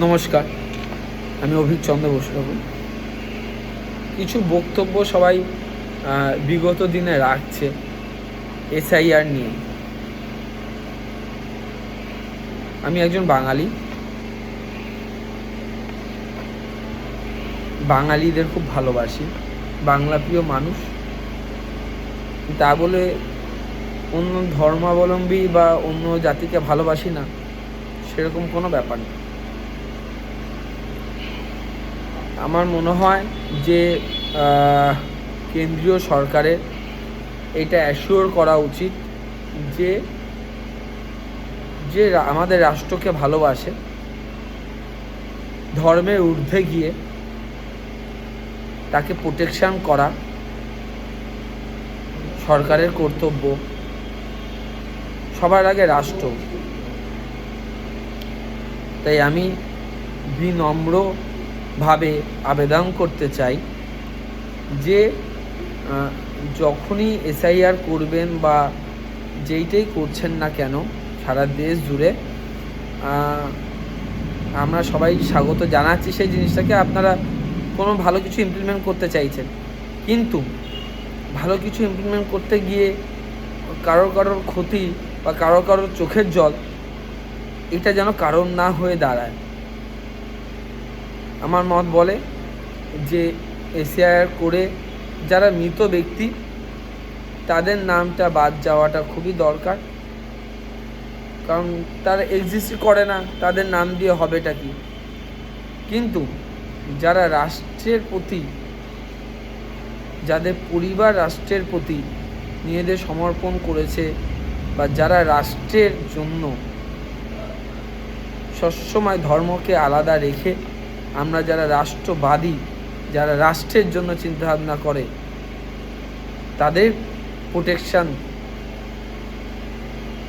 নমস্কার, আমি অভিক চন্দ্র বসুবাবু। কিছু বক্তব্য সবাই বিগত দিনে রাখছে, এসআইআর নিয়ে। আমি একজন বাঙালি। বাঙালিদের খুব ভালোবাসি, বাংলা প্রিয় মানুষ। তা বলে অন্য ধর্মাবলম্বী বা অন্য জাতিকে ভালোবাসি না, সেরকম কোনো ব্যাপার নেই আমার মনে হয় যে কেন্দ্রীয় সরকারের এটা অ্যাসিওর করা উচিত যে যে আমাদের রাষ্ট্রকে ভালোবাসে, ধর্মের ঊর্ধ্বে গিয়ে তাকে প্রোটেকশন করা সরকারের কর্তব্য। সবার আগে রাষ্ট্র। তাই আমি বিনম্রভাবে আবেদন করতে চাই যে যখনই এসআইআর করবেন বা যেইটাই করছেন না কেন, সারা দেশ জুড়ে আমরা সবাই স্বাগত জানাচ্ছি সেই জিনিসটাকে আপনারা কোনো ভালো কিছু ইমপ্লিমেন্ট করতে চাইছেন। কিন্তু ভালো কিছু ইমপ্লিমেন্ট করতে গিয়ে কারোর কারোর ক্ষতি বা কারোর কারোর চোখের জল, এটা যেন কারণ না হয়ে দাঁড়ায়। আমার মত বলে যে এসিআর করে যারা মৃত ব্যক্তি, তাদের নামটা বাদ যাওয়াটা খুবই দরকার। কারণ তারা এক্সিস্ট করে না, তাদের নাম দিয়ে হবেটা কি? কিন্তু যারা রাষ্ট্রের প্রতি, যাদের পরিবার রাষ্ট্রের প্রতি নিজেদের সমর্পণ করেছে বা যারা রাষ্ট্রের জন্য সবসময় ধর্মকে আলাদা রেখে আমরা যারা রাষ্ট্রবাদী, যারা রাষ্ট্রের জন্য চিন্তাভাবনা করে, তাদের প্রোটেকশান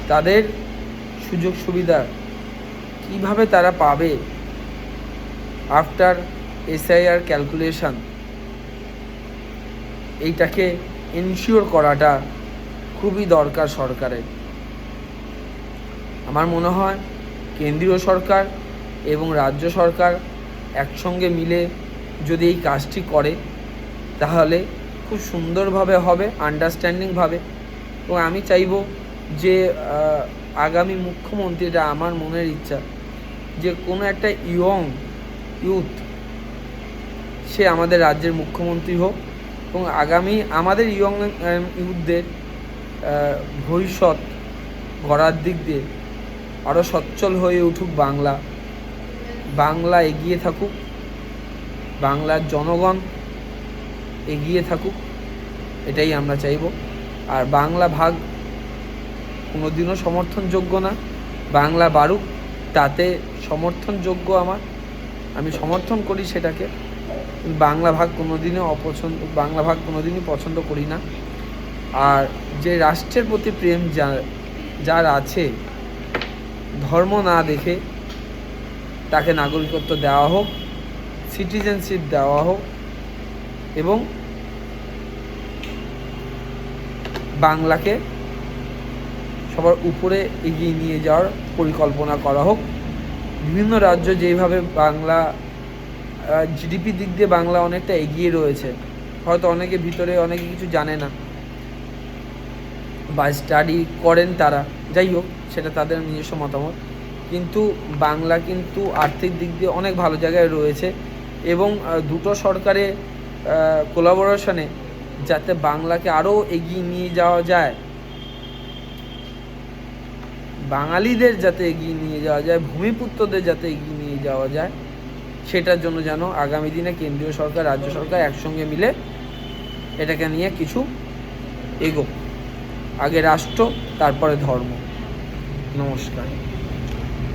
তাদের সুযোগ সুবিধা কীভাবে তারা পাবে? আফটার এসআইআর ক্যালকুলেশন এইটাকে এনশিওর করাটা খুবই দরকার সরকারের। আমার মনে হয় কেন্দ্রীয় সরকার এবং রাজ্য সরকার একসঙ্গে মিলে যদি এই কাজটি করে, তাহলে খুব সুন্দরভাবে হবে আন্ডারস্ট্যান্ডিংভাবে এবং আমি চাইব যে আগামী মুখ্যমন্ত্রী মুখ্যমন্ত্রীরা আমার মনের ইচ্ছা যে কোনো একটা ইয়ং ইউথ সে আমাদের রাজ্যের মুখ্যমন্ত্রী হোক এবং আগামী আমাদের ইয়ং ইউথদের ভবিষ্যৎ গড়ার দিক দিয়ে আরও সচ্ছল হয়ে উঠুক বাংলা। বাংলা এগিয়ে থাকুক, বাংলার জনগণ এগিয়ে থাকুক, এটাই আমরা চাইব। আর বাংলা ভাগ কোনোদিনও সমর্থনযোগ্য না। বাংলা বাড়ুক, তাতে সমর্থনযোগ্য আমার। আমি সমর্থন করি সেটাকে বাংলা ভাগ কোনোদিনও অপছন্দ, বাংলা ভাগ কোনোদিনই পছন্দ করি না। আর যে রাষ্ট্রের প্রতি প্রেম যা, যার আছে, ধর্ম না দেখে তাকে নাগরিকত্ব দেওয়া হোক সিটিজেনশিপ দেওয়া হোক এবং বাংলাকে সবার উপরে এগিয়ে নিয়ে যাওয়ার পরিকল্পনা করা হোক। বিভিন্ন রাজ্য যেইভাবে বাংলা জিডিপি দিক দিয়ে বাংলা অনেকটা এগিয়ে রয়েছে, হয়তো অনেকে ভিতরে অনেকে কিছু জানে না বা স্টাডি করেন তারা। যাই হোক, সেটা তাদের নিজস্ব মতামত। কিন্তু বাংলা কিন্তু আর্থিক দিক দিয়ে অনেক ভালো জায়গায় রয়েছে এবং দুটো সরকারের কোলাবোরেশনে যাতে বাংলাকে আরও এগিয়ে নিয়ে যাওয়া যায়, বাঙালিদের যাতে এগিয়ে নিয়ে যাওয়া যায়, ভূমিপুত্রদের যাতে এগিয়ে নিয়ে যাওয়া যায়, সেটার জন্য যেন আগামী দিনে কেন্দ্রীয় সরকার, রাজ্য সরকার একসঙ্গে মিলে এটাকে নিয়ে কিছু এগো আগে রাষ্ট্র, তারপরে ধর্ম। নমস্কার।